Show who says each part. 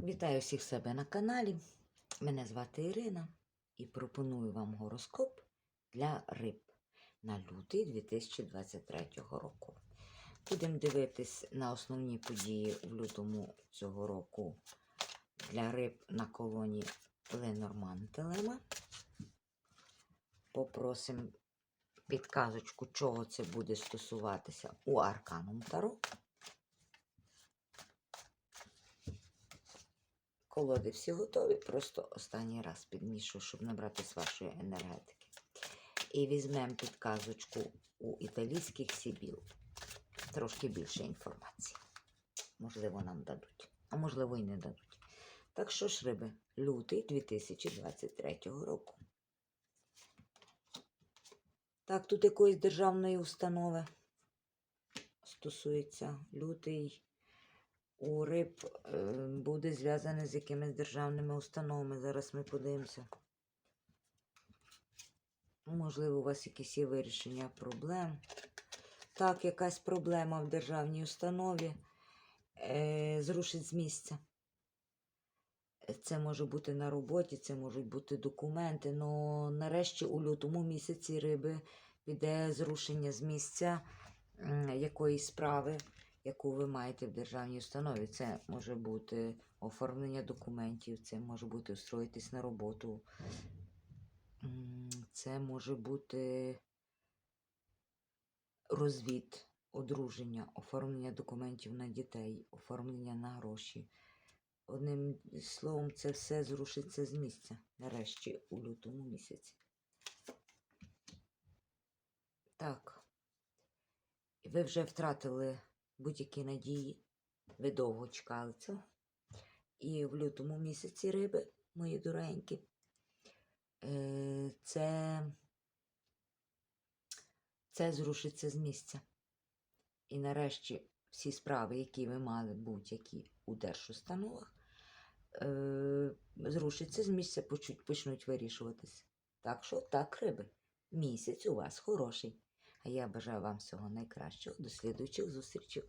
Speaker 1: Вітаю всіх себе на каналі. Мене звати Ірина і пропоную вам гороскоп для риб на лютий 2023 року. Будемо дивитись на основні події в лютому цього року для риб на колоні Ленорман Телема. Попросимо підказочку, чого це буде стосуватися у Арканум Таро. Колоди всі готові, просто останній раз підмішую, щоб набрати з вашої енергетики. І візьмемо підказочку у італійських сібіл. Трошки більше інформації. Можливо, нам дадуть, а можливо і не дадуть. Так що ж, риби, лютий 2023 року. Так, тут якоїсь державної установи стосується лютий у риб е, буде зв'язане з якимись державними установами. Зараз ми подивимося. Можливо, у вас якісь є вирішення проблем. Так, якась проблема в державній установі е, зрушить з місця. Це може бути на роботі, це можуть бути документи. але нарешті у лютому місяці риби піде зрушення з місця м, якоїсь справи яку ви маєте в державній установі. Це може бути оформлення документів, це може бути устроїтись на роботу. Це може бути розвід, одруження, оформлення документів на дітей, оформлення на гроші. Одним словом, це все зрушиться з місця нарешті у лютому місяці. Так. Ви вже втратили будь-які надії. Ви довго чекали цього. І в лютому місяці риби, мої доренькі, е, це, це зрушиться з місця. І нарешті всі справи, які ви мали будь-які у держустановах, е, зрушаться з місця, почнуть вирішуватися. Так що так, риби, місяць у вас хороший. А я бажаю вам всього найкращого. До слідуючих зустрічей.